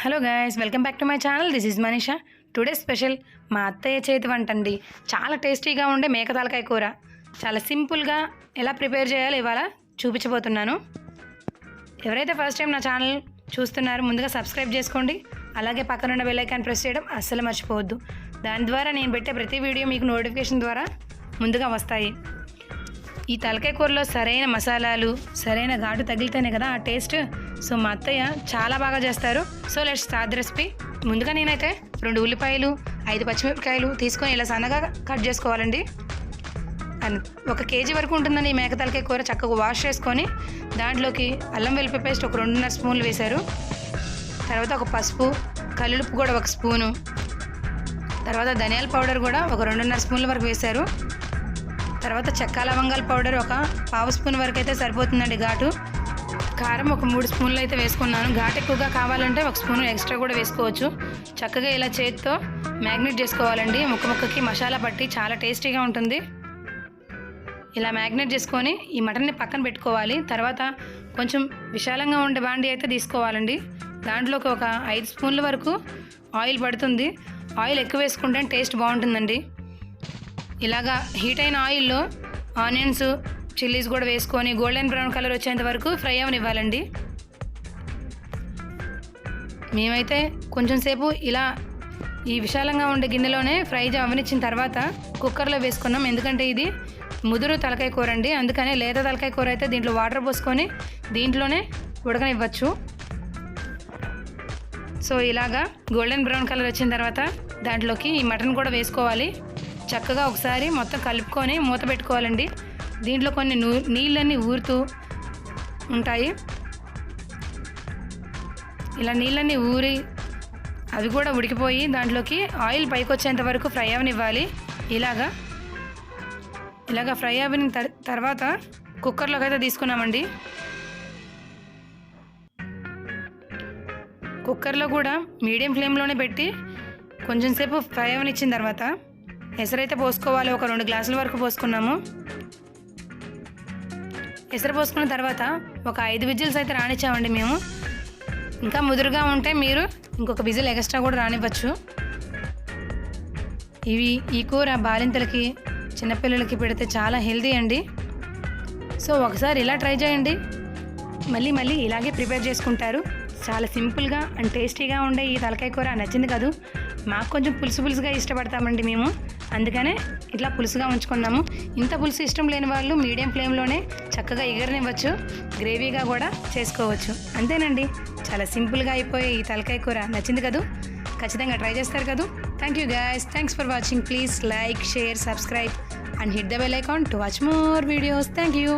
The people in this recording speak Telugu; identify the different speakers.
Speaker 1: Hello guys welcome back to my channel this is Manisha today special మా అత్తయ్య చేతి వంట అండి. చాలా టేస్టీగా ఉండే మేక తలకాయ కూర. చాలా సింపుల్గా ఎలా ప్రిపేర్ చేయాలో ఇవాళ చూపించబోతున్నాను. ఎవరైతే ఫస్ట్ టైం నా ఛానల్ చూస్తున్నారో ముందుగా సబ్స్క్రైబ్ చేసుకోండి. అలాగే పక్కనున్న ఉన్న ఐకాన్ ప్రెస్ చేయడం అస్సలు మర్చిపోవద్దు. దాని ద్వారా నేను పెట్టే ప్రతి వీడియో మీకు నోటిఫికేషన్ ద్వారా ముందుగా వస్తాయి. ఈ తలకాయ కూరలో సరైన మసాలాలు సరైన ఘాటు తగిలితేనే కదా ఆ టేస్ట్ సో మా అత్తయ్య చాలా బాగా చేస్తారు. సో లెట్స్ స్టార్ట్ రెసిపీ ముందుగా నేనైతే రెండు ఉల్లిపాయలు ఐదు పచ్చిమిరపకాయలు తీసుకొని ఇలా సన్నగా కట్ చేసుకోవాలండి. అండ్ ఒక కేజీ వరకు ఉంటుందని ఈ మేక తలకాయ కూర చక్కగా వాష్ చేసుకొని దాంట్లోకి అల్లం వెల్లిపాయ పేస్ట్ ఒక రెండున్నర స్పూన్లు వేశారు. తర్వాత ఒక పసుపు కల్లుప్పు కూడా ఒక స్పూను. తర్వాత ధనియాల పౌడర్ కూడా ఒక రెండున్నర స్పూన్ల వరకు వేశారు. తర్వాత చెక్క లవంగాల పౌడర్ ఒక పావు స్పూన్ వరకు అయితే సరిపోతుందండి ఘాటు. కారం ఒక మూడు స్పూన్లు అయితే వేసుకున్నాను. ఘాట్ ఎక్కువగా కావాలంటే ఒక స్పూన్ ఎక్స్ట్రా కూడా వేసుకోవచ్చు. చక్కగా ఇలా చేతితో మ్యాగ్నెట్ చేసుకోవాలండి. ముక్క ముక్కకి మసాలా పట్టి చాలా టేస్టీగా ఉంటుంది. ఇలా మ్యాగ్నెట్ చేసుకొని ఈ మటన్ని పక్కన పెట్టుకోవాలి. తర్వాత కొంచెం విశాలంగా ఉండే బాండి అయితే తీసుకోవాలండి. దాంట్లోకి ఒక ఐదు స్పూన్ల వరకు ఆయిల్ పడుతుంది. ఆయిల్ ఎక్కువ వేసుకుంటే టేస్ట్ బాగుంటుందండి. ఇలాగా హీట్ అయిన ఆయిల్లో ఆనియన్స్ చిల్లీస్ కూడా వేసుకొని గోల్డెన్ బ్రౌన్ కలర్ వచ్చేంత వరకు ఫ్రై అవనివ్వాలండి. మేమైతే కొంచెం సేపు ఇలా ఈ విశాలంగా ఉండే గిన్నెలోనే ఫ్రై అవనిచ్చిన తర్వాత కుక్కర్లో వేసుకున్నాం. ఎందుకంటే ఇది ముదురు తలకాయ కూర అండి. అందుకనే లేత తలకాయ కూర అయితే దీంట్లో వాటర్ పోసుకొని దీంట్లోనే ఉడకనివ్వచ్చు. సో ఇలాగా గోల్డెన్ బ్రౌన్ కలర్ వచ్చిన తర్వాత దాంట్లోకి ఈ మటన్ కూడా వేసుకోవాలి. చక్కగా ఒకసారి మొత్తం కలుపుకొని మూత పెట్టుకోవాలండి. దీంట్లో కొన్ని నూ నీళ్ళన్నీ ఊరుతూ ఉంటాయి. ఇలా నీళ్ళన్నీ ఊరి అవి కూడా ఉడికిపోయి దాంట్లోకి ఆయిల్ పైకి వచ్చేంత వరకు ఫ్రై అవనివ్వాలి. ఇలాగా. ఇలాగా ఫ్రై అవిన తర్వాత కుక్కర్లోకి అయితే తీసుకున్నామండి. కుక్కర్లో కూడా మీడియం ఫ్లేమ్లోనే పెట్టి కొంచెం సేపు ఫ్రై అవనిచ్చిన తర్వాత ఎసరైతే పోసుకోవాలి ఒక రెండు గ్లాసుల వరకు పోసుకున్నాము. ఎసరు పోసుకున్న తర్వాత ఒక ఐదు విజిల్స్ అయితే రానిచ్చామండి మేము. ఇంకా ముదురుగా ఉంటే మీరు ఇంకొక విజిల్ ఎక్స్ట్రా కూడా రానివ్వచ్చు. ఇవి ఈ కూర బాలింతలకి చిన్నపిల్లలకి పెడితే చాలా హెల్దీ అండి. సో ఒకసారి ఇలా ట్రై చేయండి. మళ్ళీ మళ్ళీ ఇలాగే ప్రిపేర్ చేసుకుంటారు. చాలా సింపుల్గా అండ్ టేస్టీగా ఉండే ఈ తలకాయ కూర నచ్చింది కాదు. మాకు కొంచెం పులుసు పులుసుగా ఇష్టపడతామండి మేము. అందుకనే ఇట్లా పులుసుగా ఉంచుకున్నాము ఇంత పులుసు ఇష్టం లేని వాళ్ళు మీడియం ఫ్లేమ్లోనే చక్కగా ఎగరనివ్వచ్చు గ్రేవీగా కూడా చేసుకోవచ్చు. అంతేనండి. చాలా సింపుల్గా అయిపోయే ఈ తలకాయ కూర. నచ్చింది కదూ? ఖచ్చితంగా ట్రై చేస్తారు కదూ? Thank you guys thanks for watching please like share subscribe and hit the bell icon to watch more videos thank you